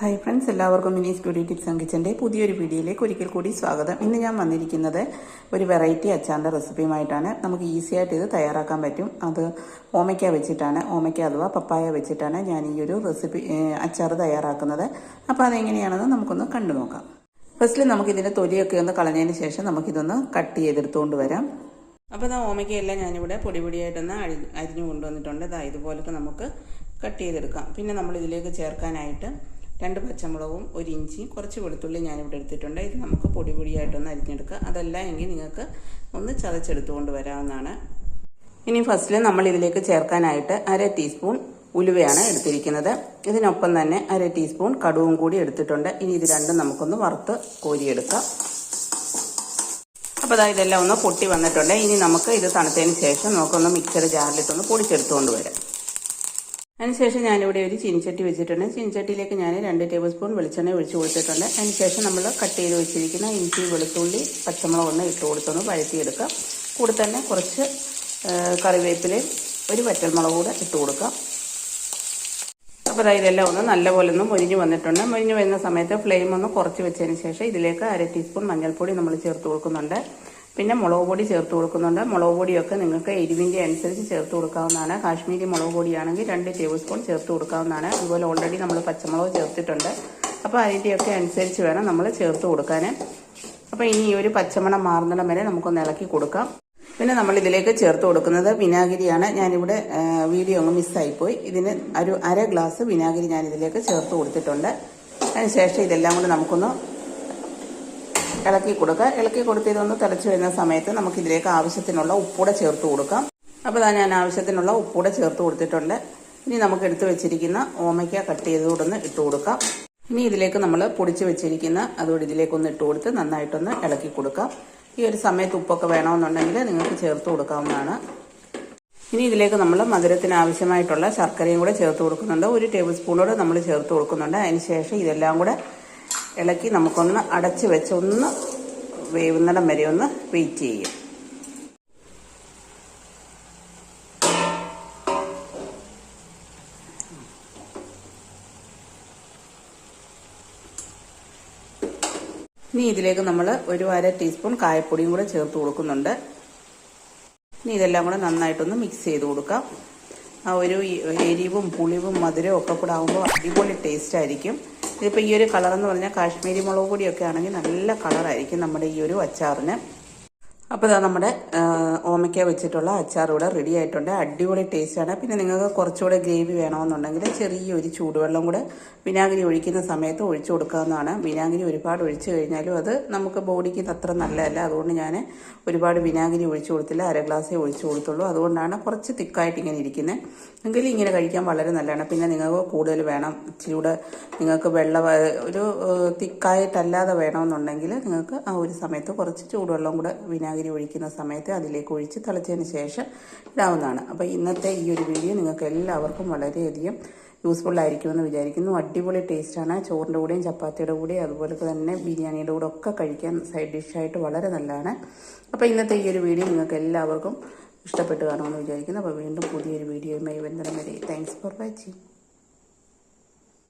Hi friends എല്ലാവർക്കും മിനീസ് beauty tips and കിച്ചന്റെ പുതിയൊരു വീഡിയോയിലേക്ക് ഒരിക്കൽ കൂടി സ്വാഗതം. ഇന്ന് ഞാൻ വന്നിരിക്കുന്നത് ഒരു വെറൈറ്റി അച്ചാറിന്റെ റെസിപ്പിയുമായിട്ടാണ് നമുക്ക് ഈസി ആയിട്ട് ഇത് തയ്യാറാക്കാൻ പറ്റും. അത് ഓമയ്ക്ക വെച്ചിട്ടാണ്. ഓമയ്ക്ക അഥവാ പപ്പായ വെച്ചിട്ടാണ് ഞാൻ ഈ ഒരു റെസിപ്പി അച്ചാർ തയ്യാറാക്കുന്നത്. അപ്പോൾ അതെങ്ങനെയാണെന്ന് നമുക്കൊന്ന് കണ്ടു നോക്കാം. ഫസ്റ്റിൽ നമുക്കിതിന്റെ തൊലിയൊക്കെ ഒന്ന് കളഞ്ഞതിന് ശേഷം നമുക്കിതൊന്ന് കട്ട് ചെയ്തെടുത്തുകൊണ്ട് വരാം. അപ്പോൾ ഇതാ ഓമയ്ക്കയെല്ലാം ഞാനിവിടെ പൊടി പൊടിയായിട്ടൊന്ന് അഴി അരിഞ്ഞു കൊണ്ടുവന്നിട്ടുണ്ട്. ഇതാ ഇതുപോലൊക്കെ നമുക്ക് കട്ട് ചെയ്തെടുക്കാം. പിന്നെ നമ്മൾ ഇതിലേക്ക് ചേർക്കാനായിട്ട് രണ്ട് പച്ചമുളകും ഒരു ഇഞ്ചി കുറച്ച് വെളുത്തുള്ളി ഞാനിവിടെ എടുത്തിട്ടുണ്ട്. ഇത് നമുക്ക് പൊടി പൊടിയായിട്ടൊന്ന് അരിഞ്ഞെടുക്കാം അതല്ല എങ്കിൽ നിങ്ങൾക്ക് ഒന്ന് ചതച്ചെടുത്തുകൊണ്ട് വരാവുന്നതാണ് ഇനി ഫസ്റ്റിൽ നമ്മൾ ഇതിലേക്ക് ചേർക്കാനായിട്ട് അര ടീസ്പൂൺ ഉലുവയാണ് എടുത്തിരിക്കുന്നത്. ഇതിനൊപ്പം തന്നെ അര ടീസ്പൂൺ കടുവും കൂടി എടുത്തിട്ടുണ്ട്. ഇനി ഇത് രണ്ടും നമുക്കൊന്ന് വറുത്ത് കോരിയെടുക്കാം. അപ്പോൾ ഇതെല്ലാം ഒന്ന് പൊട്ടി വന്നിട്ടുണ്ട്. ഇനി നമുക്ക് ഇത് തണുത്തതിന് ശേഷം നമുക്കൊന്ന് മിക്സർ ജാറിലിട്ടൊന്ന് പൊടിച്ചെടുത്തുകൊണ്ട് വരാം അതിനുശേഷം ഞാനിവിടെ ഒരു ചീനിച്ചട്ടി വെച്ചിട്ടുണ്ട്. ചീനിച്ചട്ടിയിലേക്ക് ഞാൻ രണ്ട് ടേബിൾ സ്പൂൺ വെളിച്ചെണ്ണ ഒഴിച്ചു കൊടുത്തിട്ടുണ്ട്. അതിനുശേഷം നമ്മൾ കട്ട് ചെയ്ത് വെച്ചിരിക്കുന്ന ഇഞ്ചി വെളുത്തുള്ളി പച്ചമുളക് ഒന്ന് ഇട്ട് കൊടുത്തൊന്ന് വഴറ്റിയെടുക്കാം കൂടെ തന്നെ കുറച്ച് കറിവേപ്പിലയും ഒരു വറ്റൽമുളക് കൂടെ ഇട്ട് കൊടുക്കാം അപ്പോൾ ഇതെല്ലാം ഒന്ന് നല്ലപോലെ ഒന്ന് മൊരിഞ്ഞ് വന്നിട്ടുണ്ട്. മൊരിഞ്ഞ് വരുന്ന സമയത്ത് ഫ്ലെയിം ഒന്ന് കുറച്ച് വെച്ചതിന് ശേഷം ഇതിലേക്ക് അര ടീസ്പൂൺ മഞ്ഞൾപ്പൊടി നമ്മൾ ചേർത്ത് കൊടുക്കുന്നുണ്ട്. പിന്നെ മുളക് പൊടി ചേർത്ത് കൊടുക്കുന്നുണ്ട്. മുളക് പൊടിയൊക്കെ നിങ്ങൾക്ക് എരിവിന്റെ അനുസരിച്ച് ചേർത്ത് കൊടുക്കാവുന്നതാണ്. കാശ്മീരി മുളക് പൊടിയാണെങ്കിൽ രണ്ട് ടേബിൾ സ്പൂൺ ചേർത്ത് കൊടുക്കാവുന്നതാണ്. അതുപോലെ ഓൾറെഡി നമ്മൾ പച്ചമുളക് ചേർത്തിട്ടുണ്ട്. അപ്പോൾ അതിന്റെയൊക്കെ അനുസരിച്ച് വേണം നമ്മൾ ചേർത്ത് കൊടുക്കാൻ അപ്പോൾ ഇനി ഈ ഒരു പച്ചമണം മാറുന്നിടം വരെ നമുക്കൊന്ന് ഇളക്കി കൊടുക്കാം. പിന്നെ നമ്മൾ ഇതിലേക്ക് ചേർത്ത് കൊടുക്കുന്നത് വിനാഗിരിയാണ്. ഞാനിവിടെ വീഡിയോ അങ്ങ് മിസ്സായിപ്പോയി. ഇതിന് ഒരു അര ഗ്ലാസ് വിനാഗിരി ഞാൻ ഇതിലേക്ക് ചേർത്ത് കൊടുത്തിട്ടുണ്ട്. അതിനുശേഷം ഇതെല്ലാം കൂടി നമുക്കൊന്ന് ഇളക്കി കൊടുക്കുക. ഇളക്കി കൊടുത്ത് ഇതൊന്ന് തിളച്ച് വരുന്ന സമയത്ത് നമുക്ക് ഇതിലേക്ക് ആവശ്യത്തിനുള്ള ഉപ്പൂടെ ചേർത്ത് കൊടുക്കാം. അപ്പോൾ ഇതാ ഞാൻ ആവശ്യത്തിനുള്ള ഉപ്പൂടെ ചേർത്ത് കൊടുത്തിട്ടുണ്ട്. ഇനി നമുക്ക് എടുത്തു വെച്ചിരിക്കുന്ന ഓമയ്ക്ക കട്ട് ചെയ്തുകൊണ്ടൊന്ന് ഇട്ട് കൊടുക്കാം. ഇനി ഇതിലേക്ക് നമ്മൾ പൊടിച്ച് വെച്ചിരിക്കുന്ന അതുകൊണ്ട് ഇതിലേക്കൊന്ന് ഇട്ട് കൊടുത്ത് നന്നായിട്ടൊന്ന് ഇളക്കി കൊടുക്കാം. ഈ ഒരു സമയത്ത് ഉപ്പൊക്കെ വേണമെന്നുണ്ടെങ്കിൽ നിങ്ങൾക്ക് ചേർത്ത് കൊടുക്കാവുന്നതാണ്. ഇനി ഇതിലേക്ക് നമ്മൾ മധുരത്തിന് ആവശ്യമായിട്ടുള്ള ശർക്കരയും കൂടെ ചേർത്ത് കൊടുക്കുന്നുണ്ട്. ഒരു ടേബിൾ സ്പൂണോട് നമ്മൾ ചേർത്ത് കൊടുക്കുന്നുണ്ട്. അതിന് ശേഷം ഇതെല്ലാം കൂടെ ഇളക്കി നമുക്കൊന്ന് അടച്ച് വെച്ച് ഒന്ന് വേവുന്നിടം വരെ ഒന്ന് വെയിറ്റ് ചെയ്യും. ഇനി ഇതിലേക്ക് നമ്മൾ ഒരു അര ടീസ്പൂൺ കായപ്പൊടിയും കൂടെ ചേർത്ത് കൊടുക്കുന്നുണ്ട്. ഇനി ഇതെല്ലാം കൂടെ നന്നായിട്ടൊന്ന് മിക്സ് ചെയ്ത് കൊടുക്കാം. ആ ഒരു എരിവും പുളിവും മധുരവും ഒക്കെ കൂടെ ആകുമ്പോൾ അടിപൊളി ടേസ്റ്റ് ആയിരിക്കും. ഇതിപ്പോൾ ഈ ഒരു കളർ എന്ന് പറഞ്ഞാൽ കാശ്മീരി മുളക് പൊടിയൊക്കെ ആണെങ്കിൽ നല്ല കളറായിരിക്കും നമ്മുടെ ഈ ഒരു അച്ചാറിന്. അപ്പോൾ ഇതാ നമ്മുടെ ഓമയ്ക്ക വെച്ചിട്ടുള്ള അച്ചാർ ഇവിടെ റെഡി ആയിട്ടുണ്ട്. അടിപൊളി ടേസ്റ്റാണ് പിന്നെ നിങ്ങൾക്ക് കുറച്ചുകൂടെ ഗ്രേവി വേണമെന്നുണ്ടെങ്കിൽ ചെറിയൊരു ചൂടുവെള്ളം കൂടെ വിനാഗിരി ഒഴിക്കുന്ന സമയത്ത് ഒഴിച്ചു കൊടുക്കാവുന്നതാണ്. വിനാഗിരി ഒരുപാട് ഒഴിച്ചു കഴിഞ്ഞാലും അത് നമുക്ക് ബോഡിക്ക് അത്ര നല്ലതല്ല. അതുകൊണ്ട് ഞാൻ ഒരുപാട് വിനാഗിരി ഒഴിച്ചു കൊടുത്തില്ല. അര ഗ്ലാസ്സേ ഒഴിച്ചു കൊടുത്തുള്ളൂ. അതുകൊണ്ടാണ് കുറച്ച് തിക്കായിട്ട് ഇങ്ങനെ ഇരിക്കുന്നത് എങ്കിലും ഇങ്ങനെ കഴിക്കാൻ വളരെ നല്ലതാണ്. പിന്നെ നിങ്ങൾക്ക് കൂടുതൽ വേണം. ഇച്ചിരി നിങ്ങൾക്ക് വെള്ളം ഒരു തിക്കായിട്ടല്ലാതെ വേണമെന്നുണ്ടെങ്കിൽ നിങ്ങൾക്ക് ആ ഒരു സമയത്ത് കുറച്ച് ചൂടുവെള്ളം കൂടെ വിനാഗിരി ഒഴിക്കുന്ന സമയത്ത് അതിലേക്ക് ഒഴിച്ച് തിളച്ചതിന് ശേഷം ഇടാവുന്നതാണ്. അപ്പോൾ ഇന്നത്തെ ഈ ഒരു വീഡിയോ നിങ്ങൾക്ക് എല്ലാവർക്കും വളരെയധികം യൂസ്ഫുൾ ആയിരിക്കുമെന്ന് വിചാരിക്കുന്നു. അടിപൊളി ടേസ്റ്റാണ് ചോറിന്റെ കൂടെയും ചപ്പാത്തിയുടെ കൂടെയും അതുപോലെ തന്നെ ബിരിയാണിയുടെ കൂടെ ഒക്കെ കഴിക്കാൻ സൈഡ് ഡിഷായിട്ട് വളരെ നല്ലതാണ്. അപ്പോൾ ഇന്നത്തെ ഈ ഒരു വീഡിയോ നിങ്ങൾക്ക് എല്ലാവർക്കും ഇഷ്ടപ്പെട്ട് കാണുമെന്ന് വിചാരിക്കുന്നു. അപ്പോൾ വീണ്ടും പുതിയൊരു വീഡിയോയുമായി ബന്ധനം വരെ താങ്ക്സ് ഫോർ വാച്ചിങ്